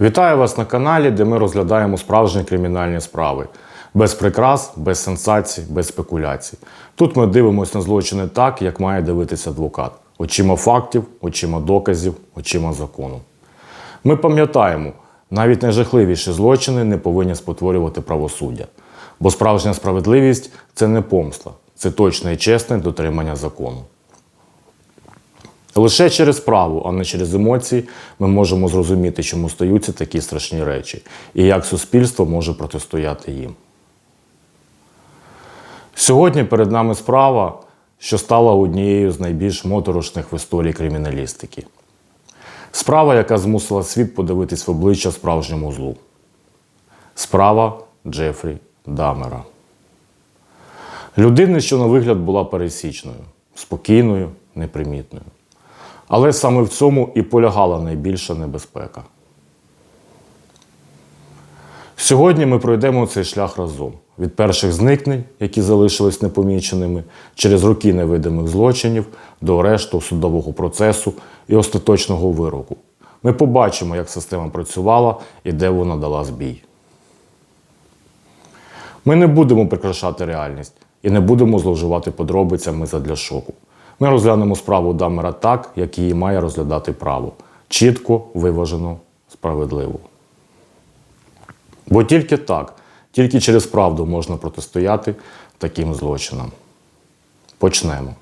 Вітаю вас на каналі, де ми розглядаємо справжні кримінальні справи. Без прикрас, без сенсацій, без спекуляцій. Тут ми дивимося на злочини так, як має дивитися адвокат: очима фактів, очима доказів, очима закону. Ми пам'ятаємо, навіть найжахливіші злочини не повинні спотворювати правосуддя. Бо справжня справедливість це не помста, це точне і чесне дотримання закону. Лише через праву, а не через емоції, ми можемо зрозуміти, чому стаються такі страшні речі, і як суспільство може протистояти їм. Сьогодні перед нами справа, що стала однією з найбільш моторошних в історії криміналістики. Справа, яка змусила світ подивитись в обличчя справжньому злу. Справа Джефрі Дамера. Людини, що на вигляд була пересічною, спокійною, непримітною. Але саме в цьому і полягала найбільша небезпека. Сьогодні ми пройдемо цей шлях разом від перших зникнень, які залишились непоміченими, через роки невидимих злочинів до арешту судового процесу і остаточного вироку. Ми побачимо, як система працювала і де вона дала збій. Ми не будемо прикрашати реальність і не будемо зловживати подробицями задля шоку. Ми розглянемо справу Дамера так, як її має розглядати право. Чітко, виважено, справедливо. Бо тільки так, тільки через правду можна протистояти таким злочинам. Почнемо.